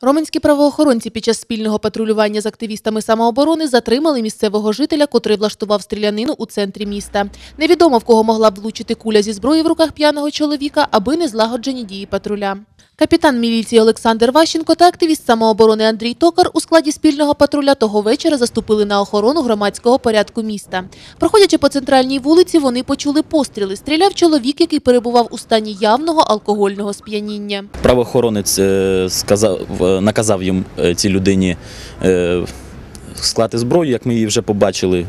Роменські правоохоронці під час спільного патрулювання з активістами самооборони затримали місцевого жителя, котрий влаштував стрілянину у центрі міста. Невідомо в кого могла б влучити куля зі зброї в руках п'яного чоловіка, аби не злагоджені дії патруля. Капітан міліції Олександр Ващенко та активіст самооборони Андрій Токар у складі спільного патруля того вечора заступили на охорону громадського порядку міста. Проходячи по центральній вулиці, вони почули постріли. Стріляв чоловік, який перебував у стані явного алкогольного сп'яніння. Правоохоронець е, сказав, е, наказав їм е, цій людині склати зброю, як ми її вже побачили.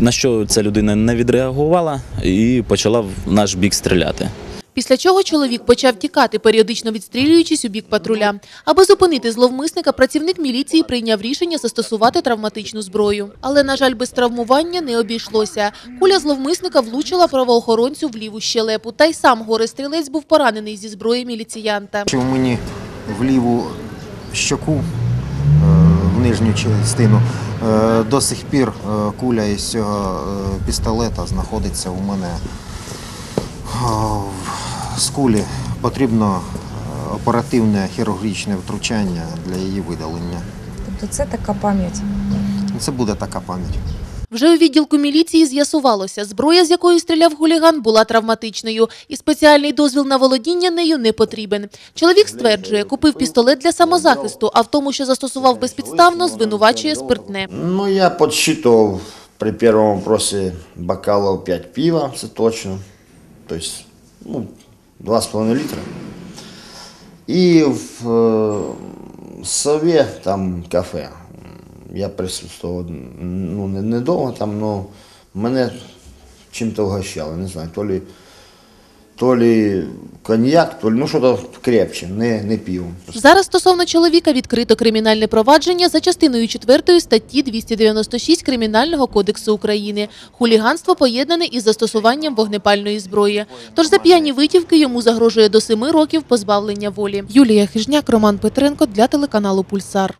На що ця людина не відреагувала і почала в наш бік стріляти. Після чого чоловік почав тікати, періодично відстрілюючись у бік патруля. Аби зупинити зловмисника, працівник міліції прийняв рішення застосувати травматичну зброю. Але, на жаль, без травмування не обійшлося. Куля зловмисника влучила правоохоронцю в ліву щелепу. Та й сам горе-стрілець був поранений зі зброї міліціянта. Чи мені в ліву щоку, е, в нижню частину. Е, До сих пір е, куля із цього пістолета знаходиться у мене е, з кулі. Потрібно е, оперативне хірургічне втручання для її видалення. Тобто це така пам'ять. Це буде така пам'ять. Вже у відділку міліції з'ясувалося, зброя, з якої стріляв хуліган, була травматичною, і спеціальний дозвіл на володіння нею не потрібен. Чоловік стверджує, купив пістолет для самозахисту, а в тому, що застосував безпідставно, звинувачує спиртне. Ну, я подсчитывал при первом вопросе бокалов 5 пива, это точно. То есть, ну, 2,5 литра. И в э, Сове, там кафе, я присутствовал, ну, не- недовго там, но мене чим-то угощали, не знаю, то ли, то ли коньяк, то ли, ну, что-то крепче, не, не пиво. Зараз стосовно чоловіка відкрито кримінальне провадження за частиною 4 статті 296 Кримінального кодексу України. Хуліганство поєднане із застосуванням вогнепальної зброї. Тож за п'яні витівки йому загрожує до 7 років позбавлення волі. Юлія Хижняк, Роман Петренко для телеканалу Пульсар.